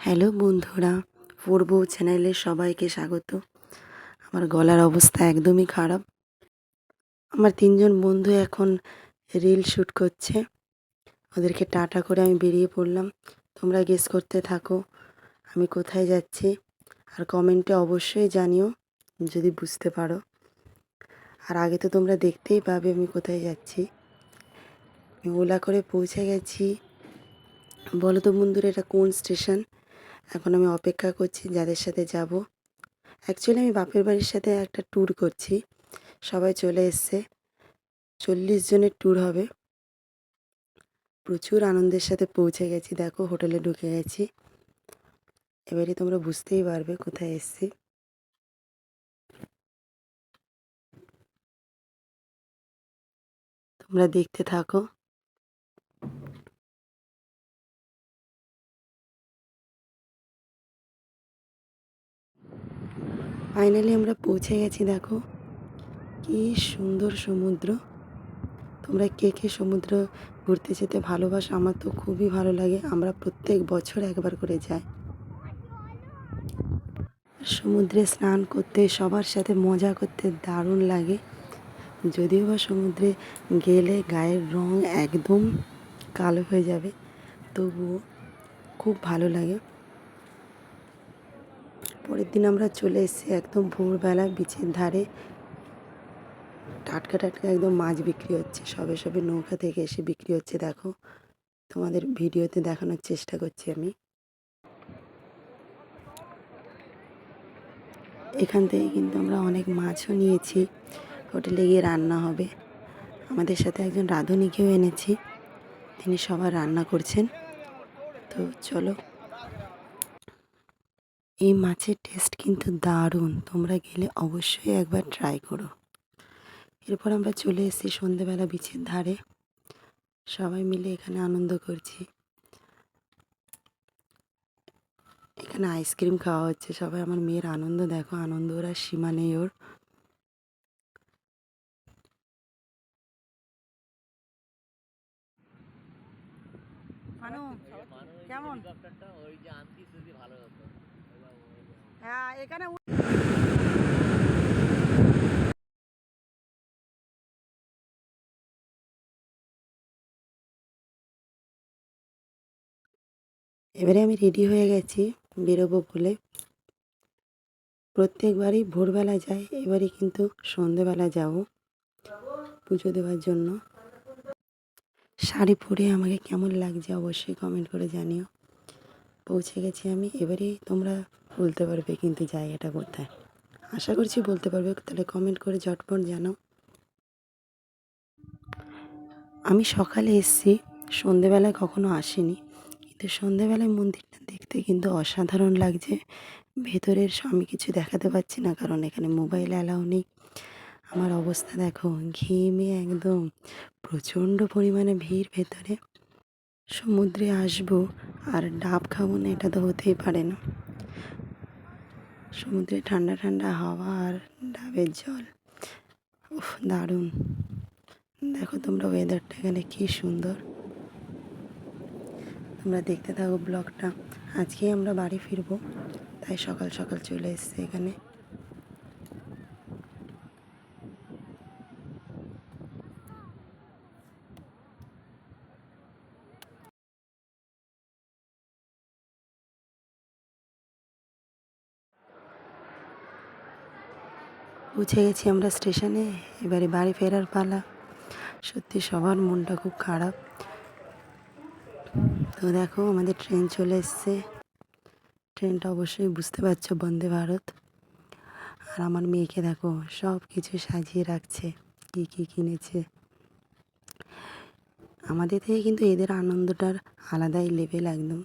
Hello বন্ধুরা, পূর্ব চ্যানেলে সবাইকে স্বাগত। আমার গলার অবস্থা একদমই খারাপ। আমার তিনজন বন্ধু এখন রিল শ্যুট করছে। ওদেরকে টাটা করে আমি বেরিয়ে পড়লাম। তোমরা গেস করতে থাকো, আমি কোথায় যাচ্ছি? আর কমেন্টে অবশ্যই জানিও, যদি বুঝতে পারো। আর আগে তো তোমরা দেখতেই পাবে আমি কোথায় যাচ্ছি। আমি ওলা করে পৌঁছে গেছি। বলো তো বন্ধুরা, এটা কোন স্টেশন? এখন আমি অপেক্ষা করছি যাদের সাথে যাব। অ্যাকচুয়ালি আমি বাপের বাড়ির সাথে একটা ট্যুর করছি। সবাই চলে এসছে। চল্লিশ জনের ট্যুর হবে। প্রচুর আনন্দের সাথে পৌঁছে গেছি। দেখো, হোটেলে ঢুকে গেছি। এবারে তোমরা বুঝতেই পারবে কোথায় এসছি। তোমরা দেখতে থাকো। ফাইনালি আমরা পৌঁছে গেছি, দেখো। কি সুন্দর সমুদ্র। তোমরা কে কে সমুদ্র ঘুরতে যেতে ভালোবাসো? আমার তো খুবই ভালো লাগে। আমরা প্রত্যেক বছর একবার করে যাই। সমুদ্রে স্নান করতে, সবার সাথে মজা করতে দারুণ লাগে। যদিও বা সমুদ্রে গেলে গায়ের রং একদম কালো হয়ে যাবে, তবুও খুব ভালো লাগে। পরের দিন আমরা চলে এসেছি একদম ভোরবেলা বিচের ধারে। টাটকা টাটকা একদম মাছ বিক্রি হচ্ছে, সবে সবে নৌকা থেকে এসে বিক্রি হচ্ছে, দেখো। তোমাদের ভিডিওতে দেখানোর চেষ্টা করছি আমি। এখান থেকে কিন্তু আমরা অনেক মাছও নিয়েছি, হোটেলে গিয়ে রান্না হবে। আমাদের সাথে একজন রাঁধুনিকেও এনেছি, তিনি সবার রান্না করছেন। তো চলো এই মাছের টেস্ট কিন্তু দারুণ। তোমরা গেলে অবশ্যই একবার ট্রাই করো। এরপর আমরা চলে এসেছি সন্ধেবেলা বিচের ধারে। সবাই মিলে এখানে আনন্দ করছি। এখানে আইসক্রিম খাওয়া হচ্ছে। সবাই আমার মেয়ের আনন্দ দেখো। আনন্দ ওর আর সীমা নেই ওর। কেমন? ওই যে আনতিস যদি ভালো হতো। হ্যাঁ এখানে এবারে আমি রেডি হয়ে গেছি, বেরোবো বলে। প্রত্যেকবারই ভোরবেলা যাই, এবারে কিন্তু সন্ধেবেলা যাব পুজো দেওয়ার জন্য। শাড়ি পরে আমাকে কেমন লাগছে অবশ্যই কমেন্ট করে জানিও। পৌঁছে গেছি আমি এবারেই তোমরা বলতে পারবে কিন্তু জায়গাটা কোথায়। আশা করছি বলতে পারবে, তাহলে কমেন্ট করে ঝটপট জানাও। আমি সকালে এসেছি, সন্ধেবেলায় কখনো আসিনি। কিন্তু সন্ধেবেলায় মন্দিরটা দেখতে কিন্তু অসাধারণ লাগছে। ভেতরের আমি কিছু দেখাতে পারছি না, কারণ এখানে মোবাইল অ্যালাউ নেই। আমার অবস্থা দেখো, ঘেমে একদম, প্রচণ্ড পরিমাণে ভিড় ভেতরে। সমুদ্রে আসব আর ডাব খাব না, এটা তো হতেই পারে না। সমুদ্রে ঠান্ডা ঠান্ডা হাওয়া আর ডাবের জল। উফ, দারুণ। দেখো তোমরা ওয়েদারটা এখানে কী সুন্দর। তোমরা দেখতে থাকো ব্লগটা আজকেই আমরা বাড়ি ফিরবো, তাই সকাল সকাল চলে এসছে এখানে। পৌঁছে গেছি আমরা স্টেশনে, এবারে বাড়ি ফেরার পালা। সত্যি সবার মনটা খুব খারাপ। তো দেখো, আমাদের ট্রেন চলে এসছে। ট্রেনটা অবশ্যই বুঝতে পারছ, বন্দে ভারত। আর আমার মেয়েকে দেখো সব কিছু সাজিয়ে রাখছে, কী কী কিনেছে। আমাদের থেকে কিন্তু এদের আনন্দটার আলাদাই লেভেল একদম।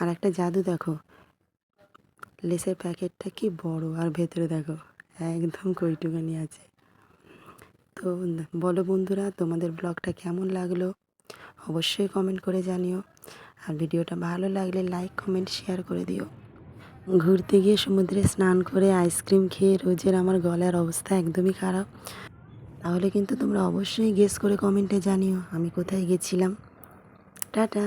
আর একটা জাদু দেখো লেসের প্যাকেটটা কি বড়? আর ভেতরে দেখো, একদম কইটুকানি আছে। তো বলো বন্ধুরা, তোমাদের ব্লগটা কেমন লাগল? অবশ্যই কমেন্ট করে জানিও। আর ভিডিওটা ভালো লাগলে লাইক কমেন্ট শেয়ার করে দিও। ঘুরতে গিয়ে সমুদ্রে স্নান করে আইসক্রিম খেয়ে রোজের আমার গলার অবস্থা একদমই খারাপ। তাহলে কিন্তু তোমরা অবশ্যই গেস করে কমেন্টে জানিও, আমি কোথায় গেছিলাম। টাটা!